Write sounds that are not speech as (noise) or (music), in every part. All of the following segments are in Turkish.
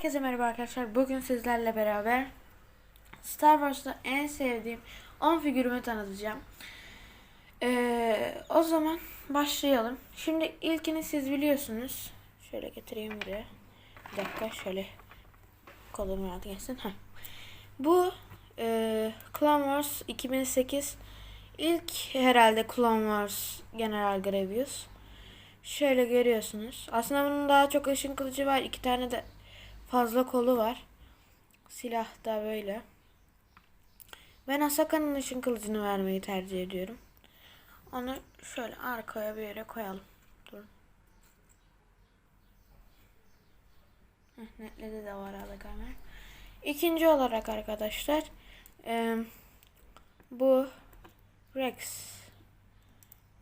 Herkese merhaba arkadaşlar. Bugün sizlerle beraber Star Wars'ta en sevdiğim 10 figürümü tanıtacağım. Ee, o zaman başlayalım. Şimdi ilkini siz biliyorsunuz. Şöyle getireyim buraya. Bir dakika şöyle kolum rahat gelsin. Heh. Bu e, Clone Wars 2008 ilk herhalde Clone Wars General Grievous. Şöyle görüyorsunuz. Aslında bunun daha çok ışın kılıcı var. İki tane de fazla kolu var. Silah da böyle. Ben Asaka'nın ışın kılıcını vermeyi tercih ediyorum. Onu şöyle arkaya bir yere koyalım. Dur. Heh, netledi de var arada kamera. İkinci olarak arkadaşlar eee, bu Rex.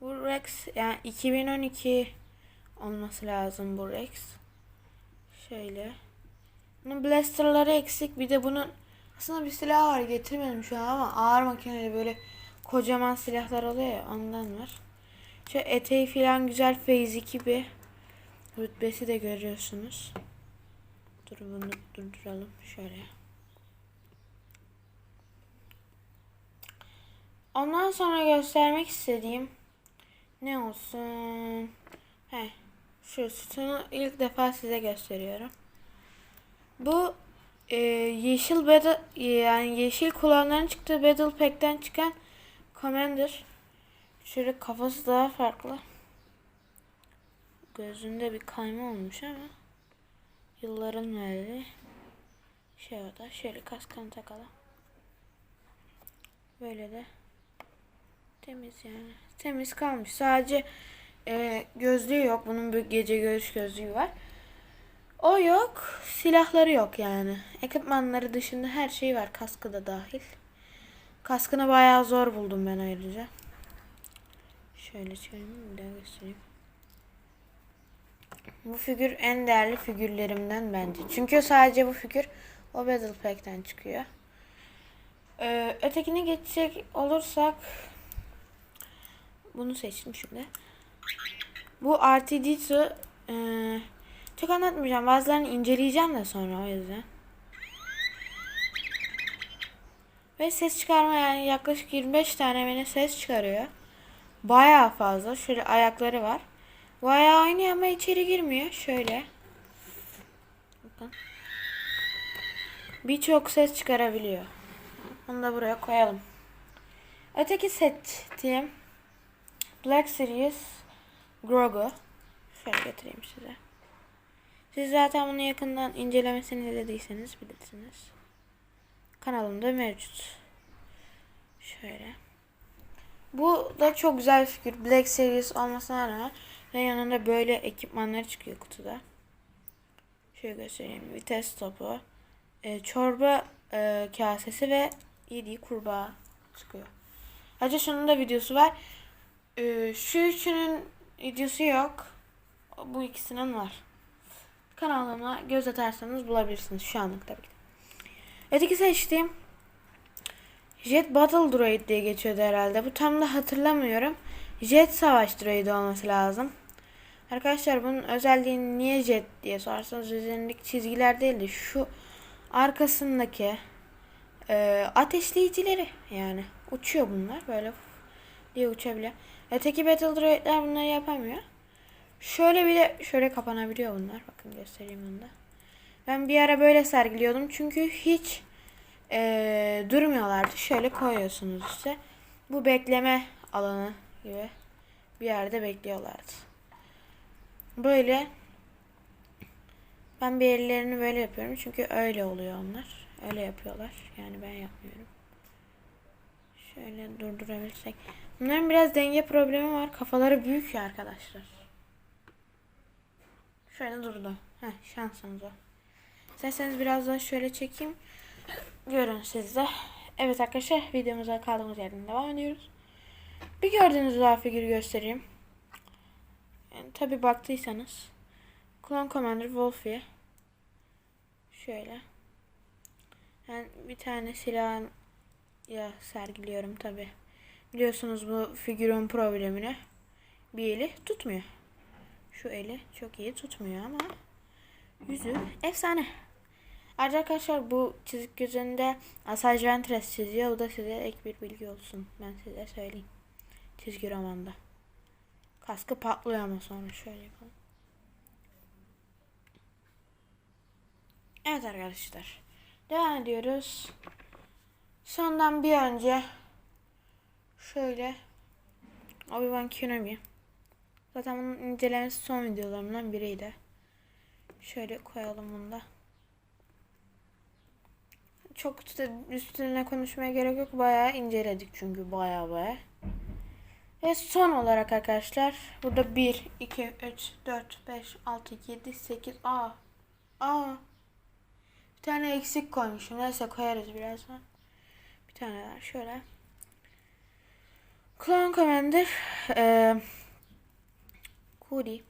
Bu Rex yani 2012 olması lazım bu Rex. Şöyle. Bunun blasterları eksik. Bir de bunun aslında bir silah var getirmedim şu an ama ağır makineli böyle kocaman silahlar oluyor ya ondan var. Şu eteği filan güzel Phase 2 bir rütbesi de görüyorsunuz. Dur bunu durduralım şöyle. Ondan sonra göstermek istediğim ne olsun? He, şu sütunu ilk defa size gösteriyorum. Bu e, yeşil battle yani yeşil kulağından çıktığı Battle Pack'ten çıkan Commander. Şöyle kafası daha farklı. Gözünde bir kayma olmuş ama yılların verdiği şey o da. Şöyle kaskını takalım. Böyle de temiz yani. Temiz kalmış. Sadece e, gözlüğü yok. Bunun bir gece görüş gözlüğü var. O yok. Silahları yok yani. Ekipmanları dışında her şey var. Kaskı da dahil. Kaskını bayağı zor buldum ben ayrıca. Şöyle çıkarayım bir daha göstereyim. Bu figür en değerli figürlerimden bence. Çünkü sadece bu figür o Battle Pack'ten çıkıyor. Ee, ötekine geçecek olursak bunu seçtim şimdi. Bu R2D2 e, çok anlatmayacağım. Bazılarını inceleyeceğim de sonra o yüzden. Ve ses çıkarma yani yaklaşık 25 tane beni ses çıkarıyor. Bayağı fazla. Şöyle ayakları var. Bu ayağı oynuyor ama içeri girmiyor. Şöyle. Bakın. Birçok ses çıkarabiliyor. Onu da buraya koyalım. Öteki seçtiğim Black Series Grogu. Şöyle getireyim size. Siz zaten bunu yakından incelemesini izlediyseniz bilirsiniz. Kanalımda mevcut. Şöyle. Bu da çok güzel bir figür. Black Series olmasına rağmen ve yanında böyle ekipmanları çıkıyor kutuda. Şöyle göstereyim. Vites topu, e, çorba e, kasesi ve yediği kurbağa çıkıyor. Ayrıca şunun da videosu var. E, şu üçünün videosu yok. Bu ikisinin var. Kanalıma göz atarsanız bulabilirsiniz şu anlık tabii ki. Öteki seçtiğim Jet Battle Droid diye geçiyordu herhalde. Bu tam da hatırlamıyorum. Jet Savaş Droid'i olması lazım. Arkadaşlar bunun özelliği niye Jet diye sorarsanız üzerindeki çizgiler değil de şu arkasındaki e, ateşleyicileri yani uçuyor bunlar böyle diye uçabiliyor. Öteki Battle Droid'ler bunları yapamıyor. Şöyle bir de şöyle kapanabiliyor bunlar. Bakın göstereyim bunu da. Ben bir ara böyle sergiliyordum. Çünkü hiç e, durmuyorlardı. Şöyle koyuyorsunuz işte. Bu bekleme alanı gibi bir yerde bekliyorlardı. Böyle ben bir ellerini böyle yapıyorum. Çünkü öyle oluyor onlar. Öyle yapıyorlar. Yani ben yapmıyorum. Şöyle durdurabilirsek. Bunların biraz denge problemi var. Kafaları büyük ya arkadaşlar. Şöyle durdu. Heh, şansınız o. İsterseniz biraz daha şöyle çekeyim. Görün siz de. Evet arkadaşlar videomuza kaldığımız yerden devam ediyoruz. Bir gördüğünüz daha figür göstereyim. Yani, tabi baktıysanız. Clone Commander Wolfie. Şöyle. Ben bir tane silah ya sergiliyorum tabi. Biliyorsunuz bu figürün problemini. Bir eli tutmuyor. Şu eli çok iyi tutmuyor ama yüzü efsane. Ayrıca arkadaşlar bu çizik gözünde Asaj Ventress çiziyor. Bu da size ek bir bilgi olsun. Ben size söyleyeyim. Çizgi romanda. Kaskı patlıyor ama sonra şöyle yapalım. Evet arkadaşlar. Devam ediyoruz. Sondan bir önce şöyle Obi-Wan Kenobi. Zaten bunun incelemesi son videolarımdan biriydi. Şöyle koyalım bunu da. Çok üstü- üstüne konuşmaya gerek yok. Bayağı inceledik çünkü bayağı bayağı. Ve son olarak arkadaşlar burada 1, 2, 3, 4, 5, 6, 7, 8, a a bir tane eksik koymuşum. Neyse koyarız birazdan. Bir tane daha şöyle. Clone Commander eee Cody.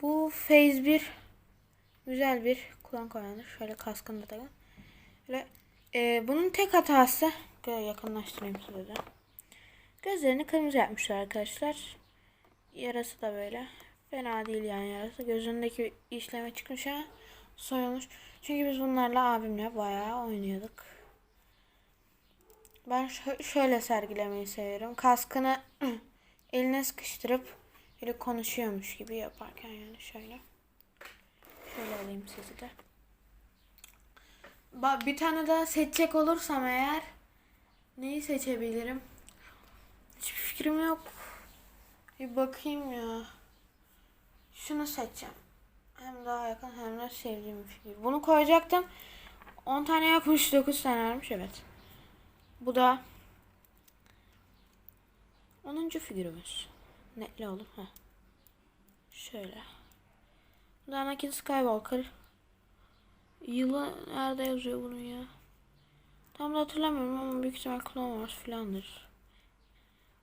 Bu Phase 1 güzel bir Clone Commander. Şöyle kaskını da takın. Böyle, eee, bunun tek hatası Böyle yakınlaştırayım size de. Gözlerini kırmızı yapmışlar arkadaşlar. Yarası da böyle. Fena değil yani yarası. Gözündeki işleme çıkmış ama soyulmuş. Çünkü biz bunlarla abimle bayağı oynuyorduk. Ben şö- şöyle sergilemeyi seviyorum. Kaskını (clears throat) eline sıkıştırıp böyle konuşuyormuş gibi yaparken yani şöyle. Şöyle alayım sizi de. Ba- bir tane daha seçecek olursam eğer neyi seçebilirim? Hiçbir fikrim yok. Bir bakayım ya. Şunu seçeceğim. Hem daha yakın hem de sevdiğim bir figür. Bunu koyacaktım. 10 tane yapmış 9 tane varmış evet. Bu da 10. figürümüz. Netli oğlum. Heh. Şöyle. Bu da Anakin Skywalker. Yılı nerede yazıyor bunun ya? Tam da hatırlamıyorum ama büyük ihtimal Clone filandır.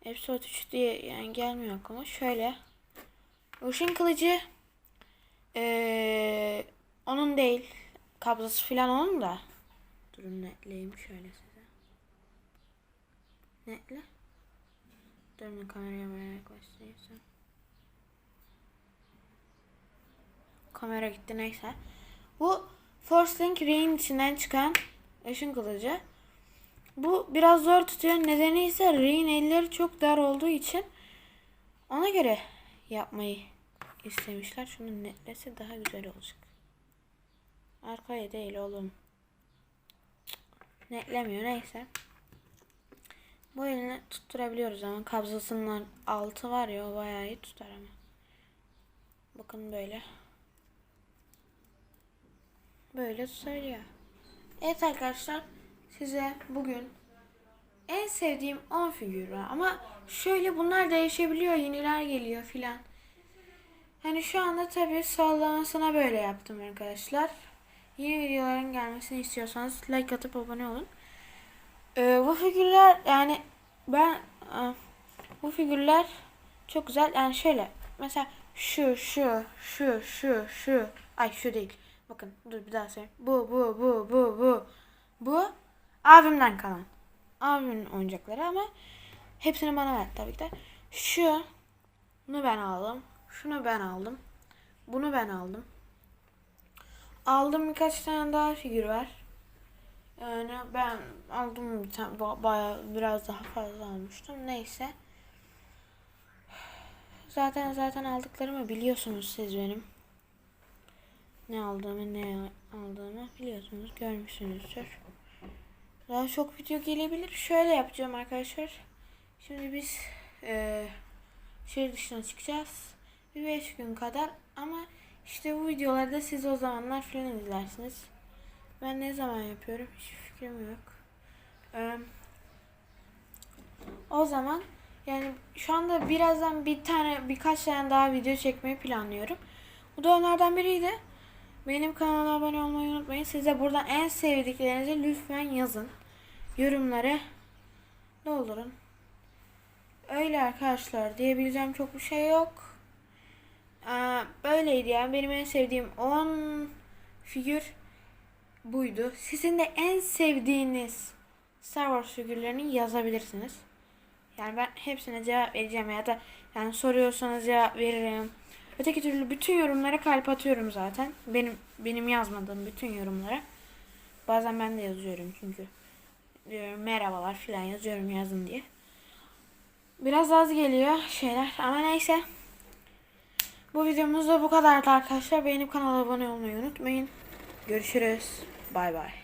Episode 3 diye yani gelmiyor aklıma. Şöyle. Işın kılıcı ee, onun değil. Kabzası filan onun da. Durun netleyeyim şöyle size. Netle. Durun kameraya buraya yaklaştırsam. Kamera gitti neyse. Bu Force Link Ray'in içinden çıkan ışın kılıcı. Bu biraz zor tutuyor. Nedeni ise Ray'in elleri çok dar olduğu için ona göre yapmayı istemişler. Şunun netlesi daha güzel olacak. Arkaya değil oğlum. Netlemiyor neyse. Bu elini tutturabiliyoruz ama kabzasının altı var ya o bayağı iyi tutar ama. Bakın böyle. Böyle tutabiliyor. Evet arkadaşlar size bugün en sevdiğim 10 figür var. Ama şöyle bunlar değişebiliyor. Yeniler geliyor filan. Hani şu anda tabii sallamasına böyle yaptım arkadaşlar. Yeni videoların gelmesini istiyorsanız like atıp abone olun. Ee, bu figürler yani ben e, bu figürler çok güzel. Yani şöyle mesela şu şu şu şu şu ay şu değil. Bakın dur bir daha söyleyeyim. Bu bu bu bu bu bu abimden kalan. Abimin oyuncakları ama hepsini bana verdi tabii ki de. Şu bunu ben aldım. Şunu ben aldım. Bunu ben aldım. Aldım birkaç tane daha figür var. Yani ben aldım bir tane ba- bayağı biraz daha fazla almıştım. Neyse. Zaten zaten aldıklarımı biliyorsunuz siz benim. Ne aldığımı ne aldığımı biliyorsunuz görmüşsünüzdür. Daha çok video gelebilir. Şöyle yapacağım arkadaşlar. Şimdi biz eee şehir dışına çıkacağız. Bir 5 gün kadar ama işte bu videolarda siz o zamanlar falan izlersiniz. Ben ne zaman yapıyorum hiç fikrim yok. Ee, o zaman yani şu anda birazdan bir tane birkaç tane daha video çekmeyi planlıyorum. Bu da onlardan biriydi. Benim kanalıma abone olmayı unutmayın. Size buradan en sevdiklerinizi lütfen yazın. Yorumlara doldurun. Öyle arkadaşlar diyebileceğim çok bir şey yok. Ee, böyleydi yani benim en sevdiğim 10 figür buydu. Sizin de en sevdiğiniz Star Wars figürlerini yazabilirsiniz. Yani ben hepsine cevap vereceğim ya da yani soruyorsanız cevap veririm. Öteki türlü bütün yorumlara kalp atıyorum zaten. Benim benim yazmadığım bütün yorumlara. Bazen ben de yazıyorum çünkü. Diyorum merhabalar filan yazıyorum yazın diye. Biraz az geliyor şeyler ama neyse. Bu videomuz da bu kadardı arkadaşlar. Beğenip kanala abone olmayı unutmayın. Görüşürüz. Bye bye.